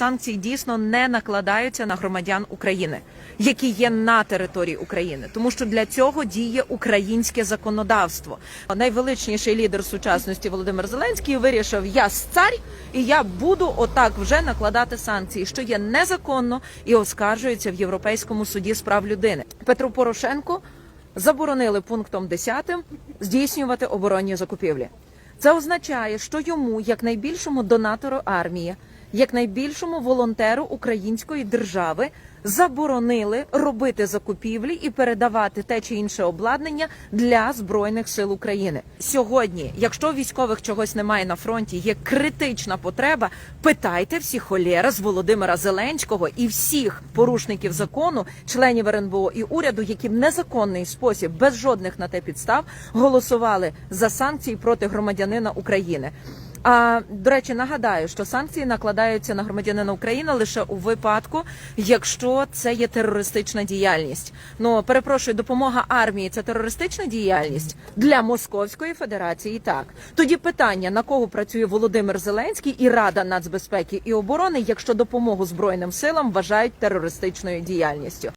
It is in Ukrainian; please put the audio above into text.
санкції дійсно не накладаються на громадян України, які є на території України, тому що для цього діє українське законодавство. Найвеличніший лідер сучасності Володимир Зеленський вирішив: я цар, і я буду отак вже накладати санкції, що є незаконно і оскаржується в Європейському суді з прав людини. Петру Порошенку заборонили пунктом 10 здійснювати оборонні закупівлі. Це означає, що йому, як найбільшому донатору армії, як найбільшому волонтеру української держави, заборонили робити закупівлі і передавати те чи інше обладнання для збройних сил України. Сьогодні, якщо військових чогось немає на фронті, є критична потреба. Питайте всі холєра з Володимира Зеленського і всіх порушників закону, членів РНБО і уряду, які в незаконний спосіб, без жодних на те підстав, голосували за санкції проти громадянина України. А до речі, нагадаю, що санкції накладаються на громадянина України лише у випадку, якщо це є терористична діяльність. Ну перепрошую, допомога армії це терористична діяльність для Московської Федерації. Так тоді питання на кого працює Володимир Зеленський і Рада нацбезпеки і оборони, якщо допомогу збройним силам вважають терористичною діяльністю.